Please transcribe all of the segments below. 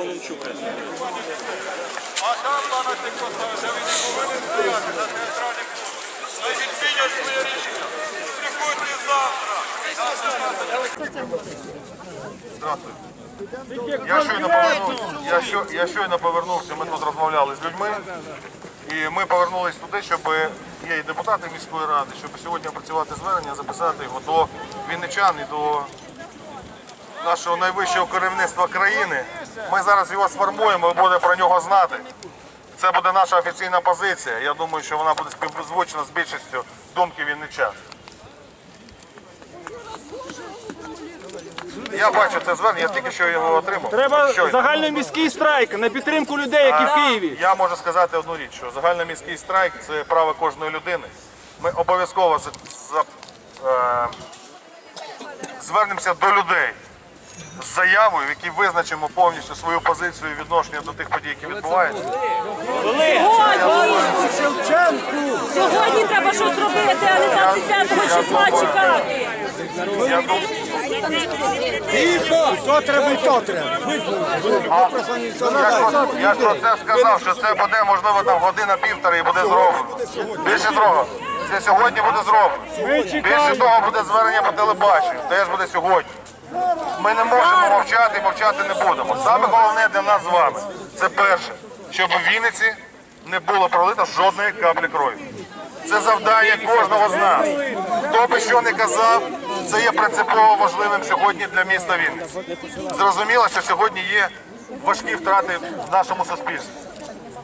А там пам'ятник поставити, він не повинен стояти на театральній площі. Значить, відмінять своє рішення. Приходьте завтра. Здравствуйте. Я щойно повернувся. Я, що, я щойно повернувся. Ми тут розмовляли з людьми. І ми повернулись туди, щоб є і депутати міської ради, щоб сьогодні опрацювати звернення, записати його до вінничан і до нашого найвищого керівництва країни. Ми зараз його сформуємо, ви будете про нього знати. Це буде наша офіційна позиція. Я думаю, що вона буде співзвучна з більшістю думки вінничан. Я бачу це звернення, я тільки що його отримав. Треба Щойно. загальноміський страйк на підтримку людей, які в Києві. Я можу сказати одну річ, що загальноміський страйк це право кожної людини. Ми обов'язково за, за, е, звернемося до людей з заявою, в якій визначимо повністю свою позицію і відношення до тих подій, які відбуваються. Сьогодні треба щось робити, а не 25 числа чекати. Я думаю, То треба і то треба. я, ж про- я ж про це сказав, що це буде можливо там година-півтори і буде зроблено. Більше зроблено. Це сьогодні буде зроблено. Більше того буде звернення по телебаченню. Теж буде сьогодні. Ми не можемо мовчати і мовчати не будемо. Саме головне для нас з вами це перше, щоб в Вінниці не було пролито жодної каплі крові. Це завдання кожного з нас. Хто би що не казав, це є принципово важливим сьогодні для міста Вінниці. Зрозуміло, що сьогодні є важкі втрати в нашому суспільстві.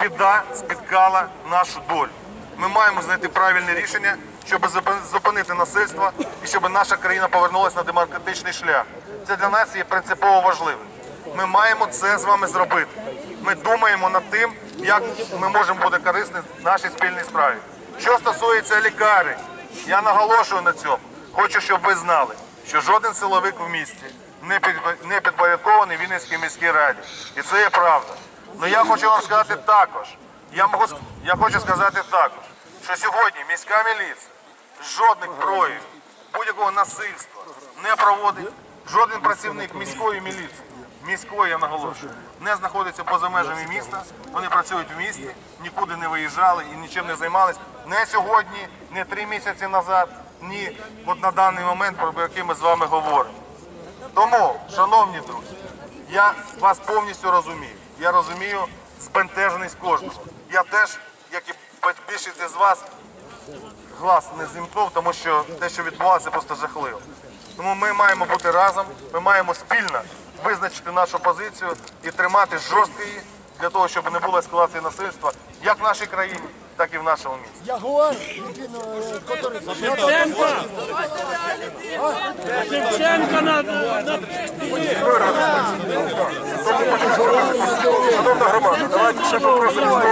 Біда спіткала нашу долю. Ми маємо знайти правильне рішення, щоб зупинити насильство і щоб наша країна повернулася на демократичний шлях. Це для нас є принципово важливим. Ми маємо це з вами зробити. Ми думаємо над тим, як ми можемо бути корисні в нашій спільній справі. Що стосується лікарень, я наголошую на цьому. Хочу, щоб ви знали, що жоден силовик в місті не під- не підпорядкований Вінницькій міській раді. І це є правда. Ну я хочу вам сказати також. Я можу я хочу сказати також, що сьогодні міська міліція жодних проявів будь-якого насильства не проводить. Жоден працівник міської міліції, міської, я наголошую, не знаходиться поза межами міста. Вони працюють в місті, нікуди не виїжджали і нічим не займались. Не сьогодні, не три місяці назад, ні от на даний момент, про який ми з вами говоримо. Тому, шановні друзі, я вас повністю розумію. Я розумію збентеженість кожного. Я теж, як і більшість з вас, глаз не зімкнув, тому що те, що відбувалося, просто жахливо. Тому ми маємо бути разом, ми маємо спільно визначити нашу позицію і тримати жорстко її для того, щоб не було ескалації насильства як в нашій країні, так і в нашому місті. Ягуар, який, е, Шевченка на, на Шановна громада, давайте ще попросимо.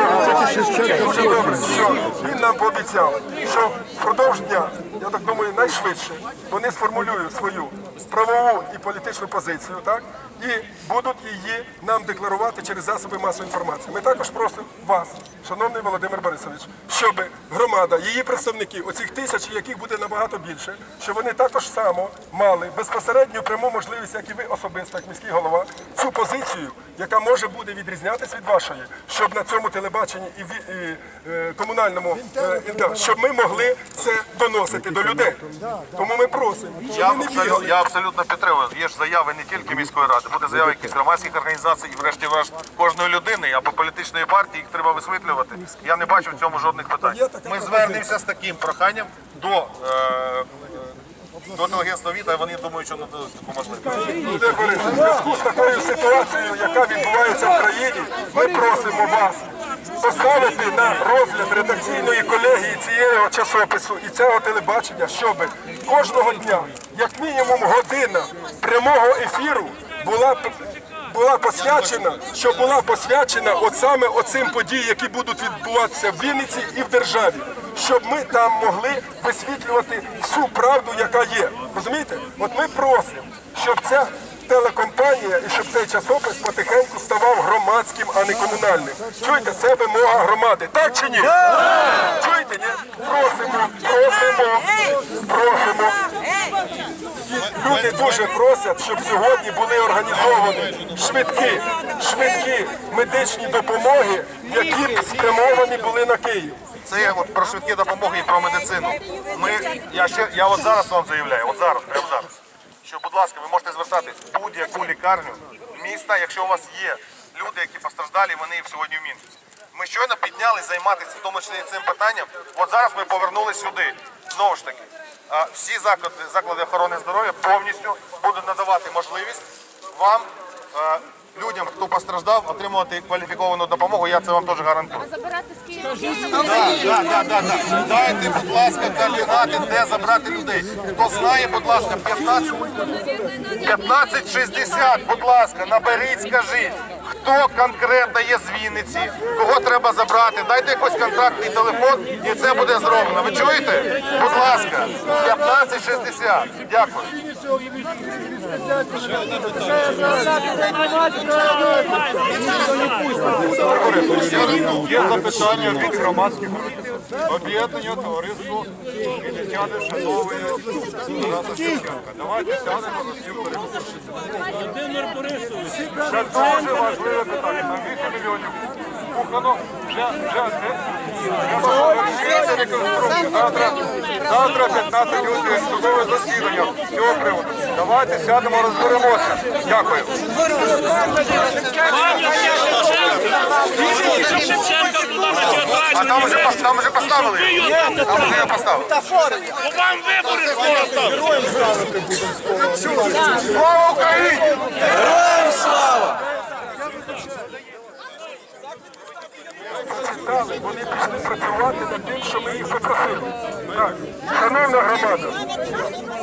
Дуже добре, що він нам пообіцяв, що впродовж дня, я так думаю, найшвидше вони сформулюють свою правову і політичну позицію, так? І будуть її нам декларувати через засоби масової інформації. Ми також просимо вас, шановний Володимир Борисович, щоб громада, її представники, оцих тисяч, яких буде набагато більше, щоб вони також само мали безпосередню пряму можливість, як і ви особисто, як міський голова, цю позицію, яка може буде відрізнятися від вашої, щоб на цьому телебаченні і, ві- і е, комунальному е, да, щоб ми могли це доносити до людей. Тому ми просимо, Я абсолютно, я абсолютно підтримую. Є ж заяви не тільки міської ради, буде заяви якихось громадських організацій і врешті-решт кожної людини або політичної партії, їх треба висвітлювати. Я не бачу в цьому жодних питань. Ми звернемося з таким проханням до, е, до агентства ВІТА, вони думають, що нададуть таку можливість. Борисович, в зв'язку з такою ситуацією, яка відбувається в країні, ми просимо вас поставити на розгляд редакційної колегії цієї часопису і цього телебачення, щоб кожного дня, як мінімум година прямого ефіру була була посвячена, щоб була посвячена от саме оцим подіям, які будуть відбуватися в Вінниці і в державі, щоб ми там могли висвітлювати всю правду, яка є. Розумієте? От ми просимо, щоб ця телекомпанія і щоб цей часопис потихеньку ставав громадським, а не комунальним. Чуєте, це вимога громади. Так чи ні? Чуєте, ні? Просимо, просимо, просимо. Люди дуже просять, щоб сьогодні були організовані швидкі, швидкі медичні допомоги, які б спрямовані були на Київ. Це от про швидкі допомоги і про медицину. Ми, я ще, я от зараз вам заявляю, от зараз, прямо зараз, що, будь ласка, ви можете звертатись в будь-яку лікарню міста, якщо у вас є люди, які постраждалі, вони сьогодні в Мінську. Ми щойно піднялись займатися в тому числі цим питанням. От зараз ми повернулись сюди. Знову ж таки, всі заклади, заклади охорони здоров'я повністю будуть надавати можливість вам, е, людям, хто постраждав, отримувати кваліфіковану допомогу. Я це вам теж гарантую. Забирати з Києва. Так, так, так, так. Дайте, будь ласка, координати, де забрати людей. Хто знає, будь ласка, 15, 1560, будь ласка, наберіть, скажіть, хто конкретно є з Вінниці, кого треба забрати, дайте якийсь контактний телефон і це буде зроблено. Ви чуєте? Будь ласка, 1560. Дякую. Є запитання від громадських. Об'єднання товариство Вінничани шановує Тараса Шевченка. Давайте сядемо за цю перемогу. Це дуже важливе питання. Там 8 мільйонів спухано. Вже, вже, вже, вже реконструкцію. Завтра, завтра 15 лютого судове засідання цього приводу. Давайте сядемо, розберемося. Дякую. А там пос- там вже поставили. Там вже я поставив. вам вибори скоро ставити. Слава Україні! ধন্যবাদ